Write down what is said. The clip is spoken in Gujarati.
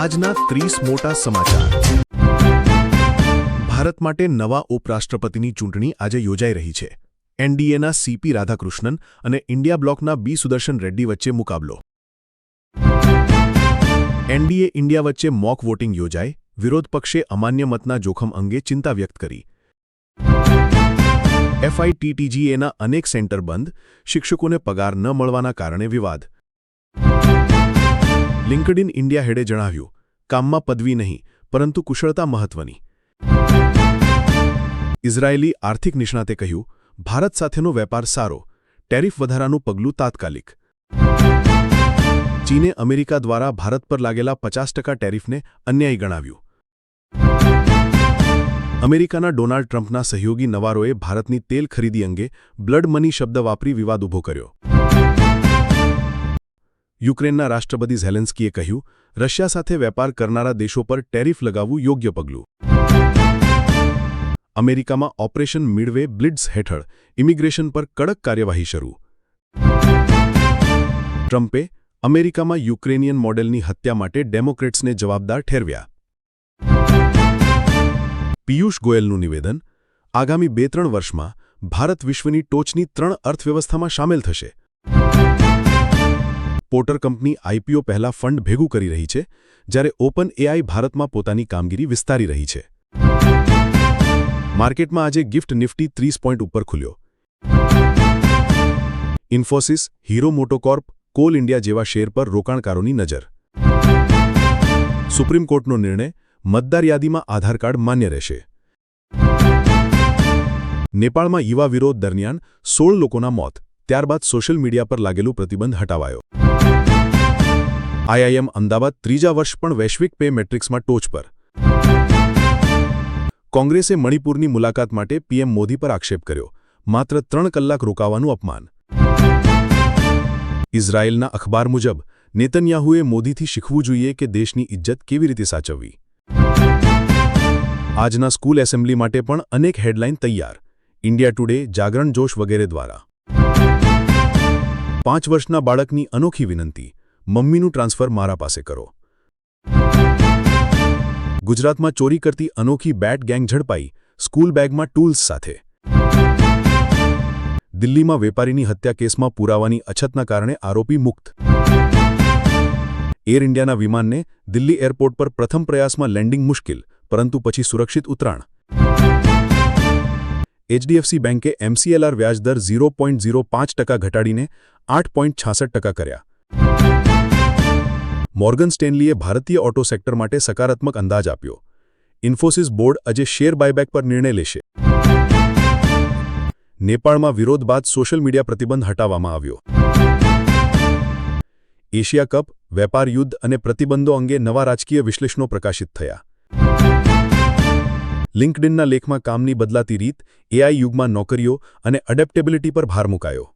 આજના ત્રીસ મોટા સમાચાર. ભારત માટે નવા ઉપરાષ્ટ્રપતિની ચૂંટણી આજે યોજાઈ રહી છે. એનડીએના સીપી રાધાકૃષ્ણન અને ઇન્ડિયા બ્લોકના બી સુદર્શન રેડ્ડી વચ્ચે મુકાબલો. એનડીએ ઇન્ડિયા વચ્ચે મોક વોટિંગ યોજાઈ વિરોધ પક્ષે અમાન્ય મતના જોખમ અંગે ચિંતા વ્યક્ત કરી. એફઆઈટીટીજીએના અનેક સેન્ટર બંધ, શિક્ષકોને પગાર ન મળવાના કારણે વિવાદ. લિંકડિન ઇન્ડિયા હેડે જણાવ્યું, કામમાં પદવી નહીં, પરંતુ કુશળતા મહત્વની. ઇઝરાયેલી આર્થિક નિષ્ણાતે કહ્યું, ભારત સાથેનો વેપાર સારો, ટેરિફ વધારાનું પગલું તાત્કાલિક. ચીને અમેરિકા દ્વારા ભારત પર લાગેલા પચાસ ટકા ટેરિફને અન્યાયી ગણાવ્યું. અમેરિકાના ડોનાલ્ડ ટ્રમ્પના સહયોગી નવારોએ ભારતની તેલ ખરીદી અંગે બ્લડ મની શબ્દ વાપરી વિવાદ ઊભો કર્યો. યુક્રેનના રાષ્ટ્રપતિ ઝેલેન્સ્કીએ કહ્યું, રશિયા સાથે વેપાર કરનારા દેશો પર ટેરિફ લગાવવું યોગ્ય પગલું. અમેરિકામાં ઓપરેશન મિડવે બ્લિડ્સ હેઠળ ઇમિગ્રેશન પર કડક કાર્યવાહી શરૂ. ટ્રમ્પે અમેરિકામાં યુક્રેનિયન મોડેલની હત્યા માટે ડેમોક્રેટ્સને જવાબદાર ઠેરવ્યા. પિયુષ ગોયલનું નિવેદન, આગામી બે ત્રણ વર્ષમાં ભારત વિશ્વની ટોચની ત્રણ અર્થવ્યવસ્થામાં સામેલ થશે. પોર્ટર કંપની આઈપીઓ પહેલા ફંડ ભેગું કરી રહી છે, જ્યારે ઓપન એઆઈ ભારતમાં પોતાની કામગીરી વિસ્તારી રહી છે. માર્કેટમાં આજે ગિફ્ટ નિફ્ટી ત્રીસ પોઈન્ટ ઉપર ખુલ્યો. Infosys, Hero MotoCorp, Coal India જેવા શેર પર રોકાણકારોની નજર. સુપ્રીમ કોર્ટનો નિર્ણય, મતદાર યાદીમાં આધાર કાર્ડ માન્ય રહેશે. નેપાળમાં યુવા વિરોધ દરમિયાન સોળ લોકોના મોત, ત્યારબાદ સોશિયલ મીડિયા પર લાગેલું પ્રતિબંધ હટાવાયો. આઈઆઈએમ અમદાવાદ ત્રીજા વર્ષ પણ વૈશ્વિક પે મેટ્રિક્સમાં ટોચ પર. કોંગ્રેસે મણિપુરની મુલાકાત માટે પીએમ મોદી પર આક્ષેપ કર્યો. માત્ર ત્રણ કલાક રોકાવાનું અપમાન. ઇઝરાયેલના અખબાર મુજબ, નેતન્યાહુએ મોદીથી શીખવું જોઈએ કે દેશની ઇજ્જત કેવી રીતે સાચવવી. આજના સ્કૂલ એસેમ્બલી માટે પણ અનેક હેડલાઇન તૈયાર. ઇન્ડિયા ટુડે જાગરણ જોશ વગેરે દ્વારા. પાંચ વર્ષના બાળકની અનોખી વિનંતી. મમ્મીનું ટ્રાન્સફર મારા પાસે કરો. ગુજરાતમાં ચોરી કરતી અનોખી બેટ ગેંગ ઝડપાઈ સ્કૂલ બેગમાં ટૂલ્સ સાથે. દિલ્હીમાં વેપારીની હત્યા કેસમાં પુરાવાની અછતના કારણે આરોપી મુક્ત. એર ઇન્ડિયાના વિમાનને દિલ્હી એરપોર્ટ પર પ્રથમ પ્રયાસમાં લેન્ડિંગ મુશ્કેલ, પરંતુ પછી સુરક્ષિત ઉતરાણ એચડીએફસી બેંકે એમસીએલઆર વ્યાજદર ઝીરો પોઈન્ટ ઝીરો પાંચ ટકા ઘટાડીને આઠ પોઈન્ટ છાસઠ ટકા કર્યા. મોર્ગન સ્ટેનલીએ ભારતીય ઓટો સેક્ટર માટે સકારાત્મક અંદાજ આપ્યો. ઇન્ફોસિસ બોર્ડ આજે શેર બાયબેક પર નિર્ણય લેશે. નેપાળમાં વિરોધ બાદ સોશિયલ મીડિયા પ્રતિબંધ હટાવવામાં આવ્યો. એશિયા કપ, વેપાર યુદ્ધ અને પ્રતિબંધો અંગે નવા રાજકીય વિશ્લેષણો પ્રકાશિત થયા. લિંક્ડઇનના લેખમાં કામની બદલાતી રીત, એઆઈ યુગમાં નોકરીઓ અને અડેપ્ટેબિલિટી પર ભાર મુકાયો.